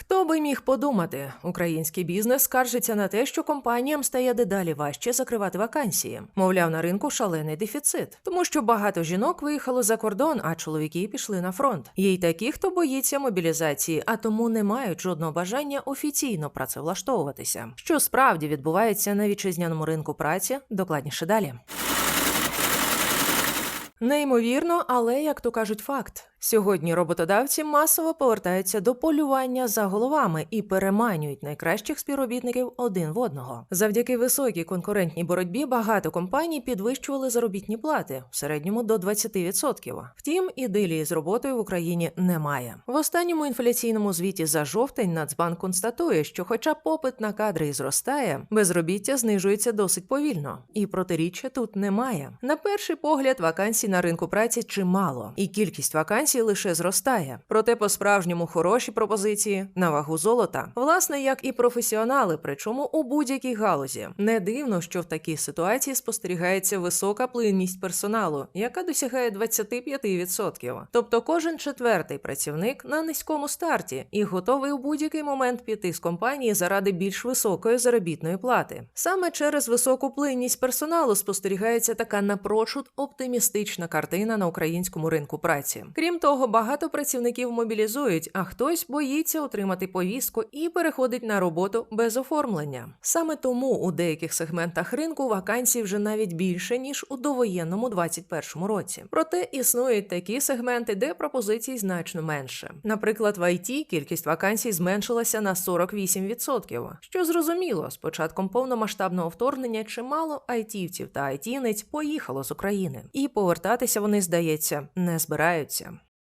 Хто би міг подумати, український бізнес скаржиться на те, що компаніям стає дедалі важче закривати вакансії. Мовляв, на ринку шалений дефіцит, тому що багато жінок виїхало за кордон, а чоловіки пішли на фронт. Є й такі, хто боїться мобілізації, а тому не мають жодного бажання офіційно працевлаштовуватися. Що справді відбувається на вітчизняному ринку праці, докладніше далі. Неймовірно, але як то кажуть, факт. Сьогодні роботодавці масово повертаються до полювання за головами і переманюють найкращих співробітників один в одного. Завдяки високій конкурентній боротьбі багато компаній підвищували заробітні плати в середньому до 20%. Втім, ідилії з роботою в Україні немає. В останньому інфляційному звіті за жовтень Нацбанк констатує, що, хоча попит на кадри зростає, безробіття знижується досить повільно, і протиріччя тут немає. На перший погляд, вакансій на ринку праці чимало, і кількість вакансій лише зростає. Проте по-справжньому хороші пропозиції на вагу золота, власне, як і професіонали, причому у будь-якій галузі. Не дивно, що в такій ситуації спостерігається висока плинність персоналу, яка досягає 25%. Тобто кожен четвертий працівник на низькому старті і готовий у будь-який момент піти з компанії заради більш високої заробітної плати. Саме через високу плинність персоналу спостерігається така напрочуд оптимістична картина на українському ринку праці. Крім того, багато працівників мобілізують, а хтось боїться отримати повістку і переходить на роботу без оформлення. Саме тому у деяких сегментах ринку вакансій вже навіть більше ніж у довоєнному 21 році. Проте існують такі сегменти, де пропозицій значно менше. Наприклад, в IT кількість вакансій зменшилася на 48%. Що зрозуміло, з початком повномасштабного вторгнення чимало айтівців та айтівниць поїхало з України, і повертатися вони, здається, не збираються.